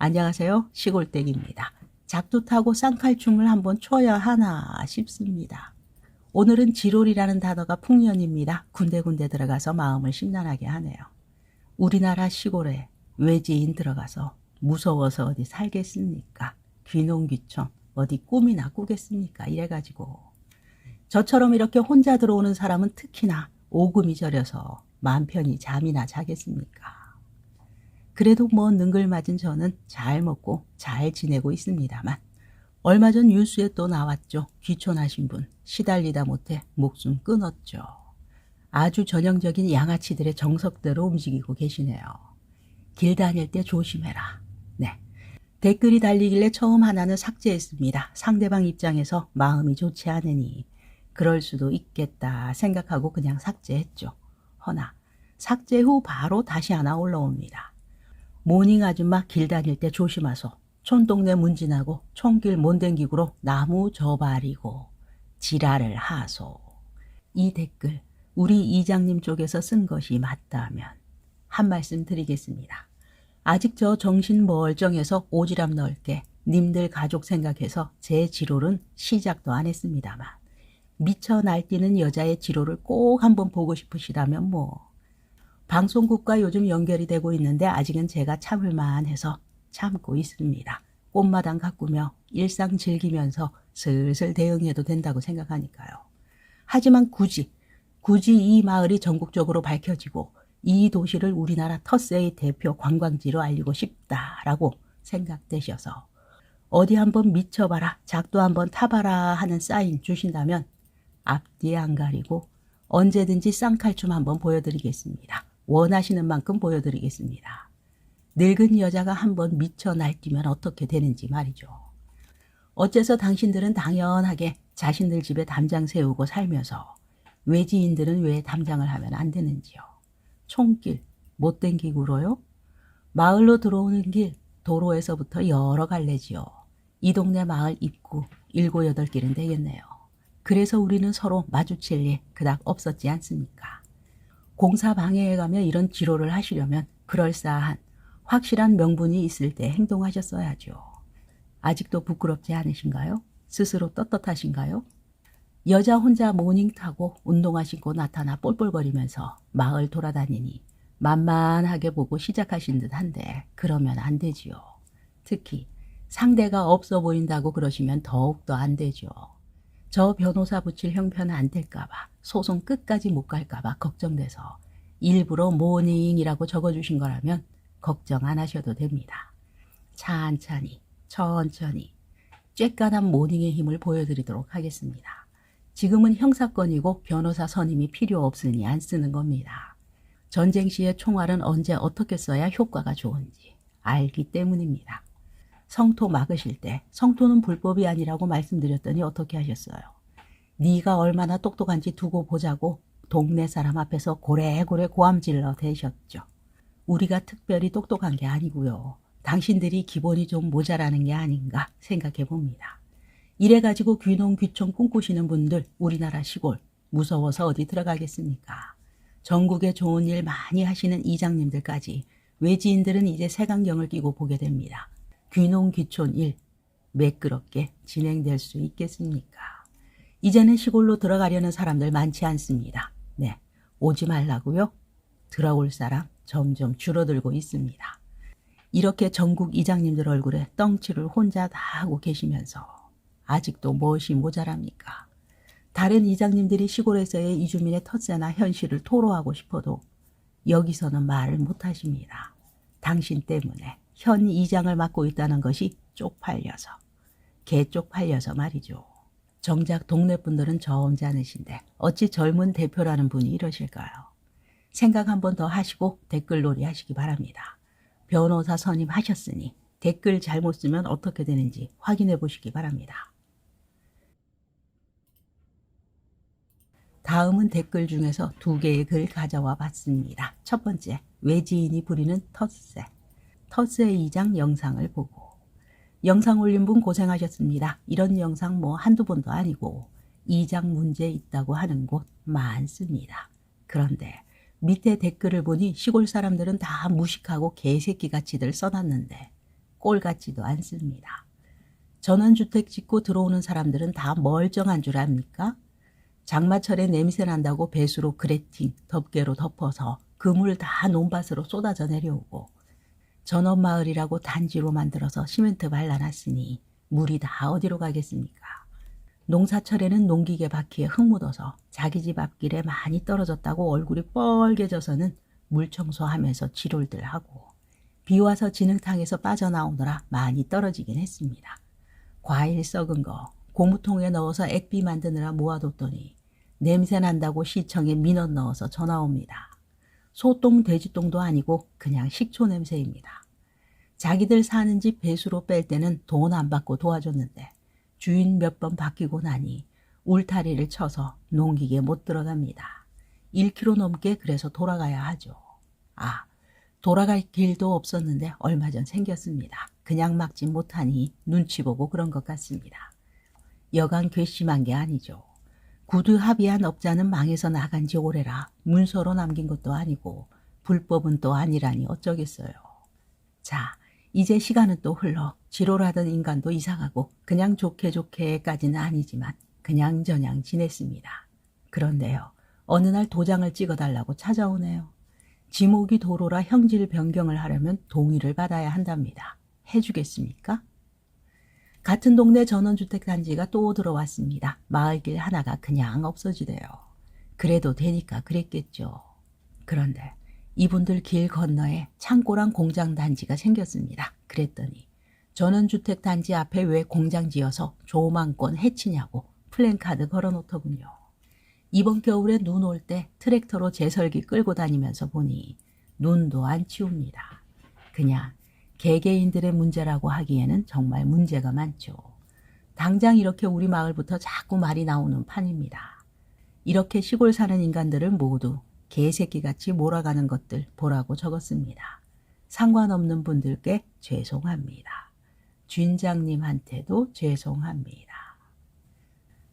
안녕하세요. 시골댁입니다. 작두 타고 쌍칼춤을 한번 춰야 하나 싶습니다. 오늘은 지롤이라는 단어가 풍년입니다. 군데군데 들어가서 마음을 심란하게 하네요. 우리나라 시골에 외지인 들어가서 무서워서 어디 살겠습니까? 귀농귀촌 어디 꿈이나 꾸겠습니까? 이래가지고 저처럼 이렇게 혼자 들어오는 사람은 특히나 오금이 저려서 마음 편히 잠이나 자겠습니까? 그래도 뭐 능글맞은 저는 잘 먹고 잘 지내고 있습니다만 얼마 전 뉴스에 또 나왔죠. 귀촌하신 분 시달리다 못해 목숨 끊었죠. 아주 전형적인 양아치들의 정석대로 움직이고 계시네요. 길 다닐 때 조심해라. 네. 댓글이 달리길래 처음 하나는 삭제했습니다. 상대방 입장에서 마음이 좋지 않으니 그럴 수도 있겠다 생각하고 그냥 삭제했죠. 허나 삭제 후 바로 다시 하나 올라옵니다. 모닝 아줌마 길 다닐 때 조심하소. 촌동네 문진하고 총길 몬댕기구로 나무 저바리고 지랄을 하소. 이 댓글 우리 이장님 쪽에서 쓴 것이 맞다면 한 말씀 드리겠습니다. 아직 저 정신 멀쩡해서 오지랖 넓게 님들 가족 생각해서 제 지롤은 시작도 안 했습니다만 미쳐 날뛰는 여자의 지롤을 꼭 한번 보고 싶으시다면 뭐 방송국과 요즘 연결이 되고 있는데 아직은 제가 참을만 해서 참고 있습니다. 꽃마당 가꾸며 일상 즐기면서 슬슬 대응해도 된다고 생각하니까요. 하지만 굳이, 굳이 이 마을이 전국적으로 밝혀지고 이 도시를 우리나라 터세의 대표 관광지로 알리고 싶다라고 생각되셔서 어디 한번 미쳐봐라, 작도 한번 타봐라 하는 사인 주신다면 앞뒤 안 가리고 언제든지 쌍칼춤 한번 보여드리겠습니다. 원하시는 만큼 보여드리겠습니다. 늙은 여자가 한번 미쳐 날뛰면 어떻게 되는지 말이죠. 어째서 당신들은 당연하게 자신들 집에 담장 세우고 살면서 외지인들은 왜 담장을 하면 안 되는지요. 총길, 못된 기구로요? 마을로 들어오는 길, 도로에서부터 여러 갈래지요. 이 동네 마을 입구, 일곱 여덟 길은 되겠네요. 그래서 우리는 서로 마주칠 일 그닥 없었지 않습니까? 공사 방해에 가며 이런 지로를 하시려면 그럴싸한 확실한 명분이 있을 때 행동하셨어야죠. 아직도 부끄럽지 않으신가요? 스스로 떳떳하신가요? 여자 혼자 모닝 타고 운동화 신고 나타나 볼볼거리면서 마을 돌아다니니 만만하게 보고 시작하신 듯 한데 그러면 안 되지요. 특히 상대가 없어 보인다고 그러시면 더욱더 안 되죠. 저 변호사 붙일 형편은 안 될까봐 소송 끝까지 못 갈까봐 걱정돼서 일부러 모닝이라고 적어주신 거라면 걱정 안 하셔도 됩니다. 찬찬히 천천히 쬐깐한 모닝의 힘을 보여드리도록 하겠습니다. 지금은 형사건이고 변호사 선임이 필요 없으니 안 쓰는 겁니다. 전쟁 시의 총알은 언제 어떻게 써야 효과가 좋은지 알기 때문입니다. 성토 막으실 때 성토는 불법이 아니라고 말씀드렸더니 어떻게 하셨어요? 네가 얼마나 똑똑한지 두고 보자고 동네 사람 앞에서 고래고래 고함질러 대셨죠. 우리가 특별히 똑똑한 게 아니고요. 당신들이 기본이 좀 모자라는 게 아닌가 생각해 봅니다. 이래가지고 귀농 귀촌 꿈꾸시는 분들 우리나라 시골 무서워서 어디 들어가겠습니까? 전국에 좋은 일 많이 하시는 이장님들까지 외지인들은 이제 색안경을 끼고 보게 됩니다. 귀농 귀촌 일 매끄럽게 진행될 수 있겠습니까? 이제는 시골로 들어가려는 사람들 많지 않습니다. 네, 오지 말라고요? 들어올 사람 점점 줄어들고 있습니다. 이렇게 전국 이장님들 얼굴에 떵치를 혼자 다 하고 계시면서 아직도 무엇이 모자랍니까? 다른 이장님들이 시골에서의 이주민의 텃세나 현실을 토로하고 싶어도 여기서는 말을 못하십니다. 당신 때문에 현 이장을 맡고 있다는 것이 쪽팔려서 개 쪽팔려서 말이죠. 정작 동네 분들은 점잖으신데 어찌 젊은 대표라는 분이 이러실까요? 생각 한 번 더 하시고 댓글 놀이 하시기 바랍니다. 변호사 선임하셨으니 댓글 잘못 쓰면 어떻게 되는지 확인해 보시기 바랍니다. 다음은 댓글 중에서 두 개의 글 가져와 봤습니다. 첫 번째, 외지인이 부리는 텃세. 텃세 2장 영상을 보고 영상 올린 분 고생하셨습니다. 이런 영상 뭐 한두 번도 아니고 2장 문제 있다고 하는 곳 많습니다. 그런데 밑에 댓글을 보니 시골 사람들은 다 무식하고 개새끼같이들 써놨는데 꼴 같지도 않습니다. 전원주택 짓고 들어오는 사람들은 다 멀쩡한 줄 압니까? 장마철에 냄새 난다고 배수로 그레팅, 덮개로 덮어서 그물 다 논밭으로 쏟아져 내려오고 전원마을이라고 단지로 만들어서 시멘트 발라놨으니 물이 다 어디로 가겠습니까? 농사철에는 농기계 바퀴에 흙 묻어서 자기 집 앞길에 많이 떨어졌다고 얼굴이 뻘개져서는 물 청소하면서 지롤들 하고 비 와서 진흙탕에서 빠져나오느라 많이 떨어지긴 했습니다. 과일 썩은 거 고무통에 넣어서 액비 만드느라 모아뒀더니 냄새 난다고 시청에 민원 넣어서 전화 옵니다. 소똥 돼지똥도 아니고 그냥 식초 냄새입니다. 자기들 사는 집 배수로 뺄 때는 돈 안 받고 도와줬는데 주인 몇 번 바뀌고 나니 울타리를 쳐서 농기계 못 들어갑니다. 1km 넘게 그래서 돌아가야 하죠. 아, 돌아갈 길도 없었는데 얼마 전 생겼습니다. 그냥 막지 못하니 눈치 보고 그런 것 같습니다. 여간 괘씸한 게 아니죠. 구두 합의한 업자는 망해서 나간 지 오래라 문서로 남긴 것도 아니고 불법은 또 아니라니 어쩌겠어요. 자, 이제 시간은 또 흘러 지로라던 인간도 이상하고 그냥 좋게 좋게까지는 아니지만 그냥 저냥 지냈습니다. 그런데요. 어느 날 도장을 찍어달라고 찾아오네요. 지목이 도로라 형질 변경을 하려면 동의를 받아야 한답니다. 해주겠습니까? 같은 동네 전원주택 단지가 또 들어왔습니다. 마을길 하나가 그냥 없어지대요. 그래도 되니까 그랬겠죠. 그런데 이분들 길 건너에 창고랑 공장 단지가 생겼습니다. 그랬더니 전원주택 단지 앞에 왜 공장 지어서 조망권 해치냐고 플랜카드 걸어놓더군요. 이번 겨울에 눈 올 때 트랙터로 제설기 끌고 다니면서 보니 눈도 안 치웁니다. 그냥 개개인들의 문제라고 하기에는 정말 문제가 많죠. 당장 이렇게 우리 마을부터 자꾸 말이 나오는 판입니다. 이렇게 시골 사는 인간들을 모두 개새끼같이 몰아가는 것들 보라고 적었습니다. 상관없는 분들께 죄송합니다. 쥔장님한테도 죄송합니다.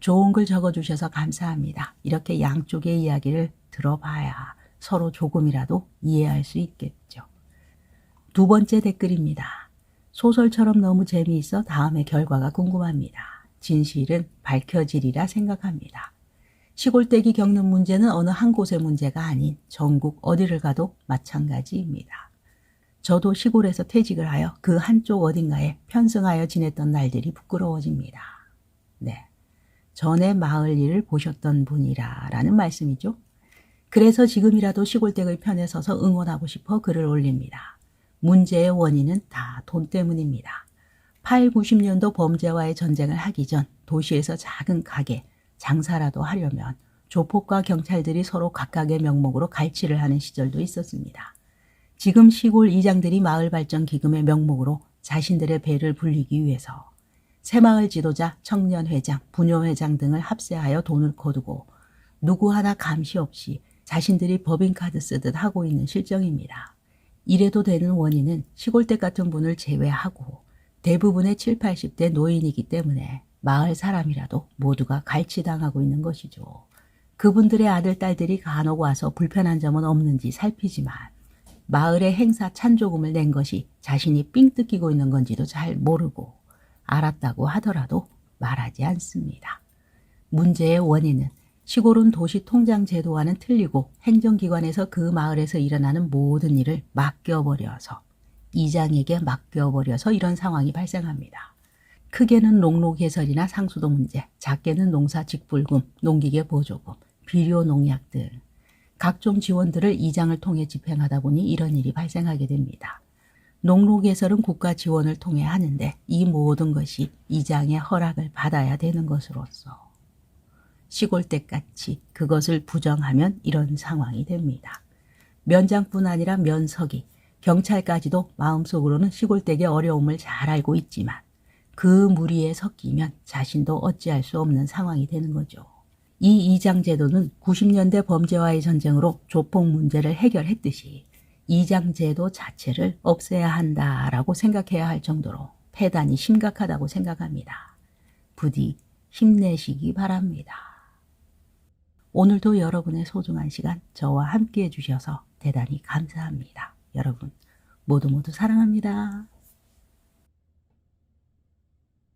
좋은 글 적어주셔서 감사합니다. 이렇게 양쪽의 이야기를 들어봐야 서로 조금이라도 이해할 수 있겠죠. 두 번째 댓글입니다. 소설처럼 너무 재미있어 다음의 결과가 궁금합니다. 진실은 밝혀지리라 생각합니다. 시골댁이 겪는 문제는 어느 한 곳의 문제가 아닌 전국 어디를 가도 마찬가지입니다. 저도 시골에서 퇴직을 하여 그 한쪽 어딘가에 편승하여 지냈던 날들이 부끄러워집니다. 네. 전에 마을 일을 보셨던 분이라라는 말씀이죠. 그래서 지금이라도 시골댁의 편에 서서 응원하고 싶어 글을 올립니다. 문제의 원인은 다 돈 때문입니다. 8, 90년도 범죄와의 전쟁을 하기 전 도시에서 작은 가게, 장사라도 하려면 조폭과 경찰들이 서로 각각의 명목으로 갈취를 하는 시절도 있었습니다. 지금 시골 이장들이 마을 발전 기금의 명목으로 자신들의 배를 불리기 위해서 새마을 지도자, 청년회장, 부녀회장 등을 합세하여 돈을 거두고 누구 하나 감시 없이 자신들이 법인카드 쓰듯 하고 있는 실정입니다. 이래도 되는 원인은 시골댁 같은 분을 제외하고 대부분의 7, 80대 노인이기 때문에 마을 사람이라도 모두가 갈취당하고 있는 것이죠. 그분들의 아들, 딸들이 간혹 와서 불편한 점은 없는지 살피지만 마을에 행사 찬조금을 낸 것이 자신이 삥 뜯기고 있는 건지도 잘 모르고 알았다고 하더라도 말하지 않습니다. 문제의 원인은 시골은 도시 통장 제도와는 틀리고 행정기관에서 그 마을에서 일어나는 모든 일을 맡겨버려서 이장에게 맡겨버려서 이런 상황이 발생합니다. 크게는 농로 개설이나 상수도 문제, 작게는 농사 직불금, 농기계 보조금, 비료 농약 등 각종 지원들을 이장을 통해 집행하다 보니 이런 일이 발생하게 됩니다. 농로 개설은 국가 지원을 통해 하는데 이 모든 것이 이장의 허락을 받아야 되는 것으로서 시골댁같이 그것을 부정하면 이런 상황이 됩니다. 면장뿐 아니라 면석이, 경찰까지도 마음속으로는 시골댁의 어려움을 잘 알고 있지만 그 무리에 섞이면 자신도 어찌할 수 없는 상황이 되는 거죠. 이 이장 제도는 90년대 범죄와의 전쟁으로 조폭 문제를 해결했듯이 이장 제도 자체를 없애야 한다라고 생각해야 할 정도로 폐단이 심각하다고 생각합니다. 부디 힘내시기 바랍니다. 오늘도 여러분의 소중한 시간 저와 함께 해주셔서 대단히 감사합니다. 여러분 모두 모두 사랑합니다.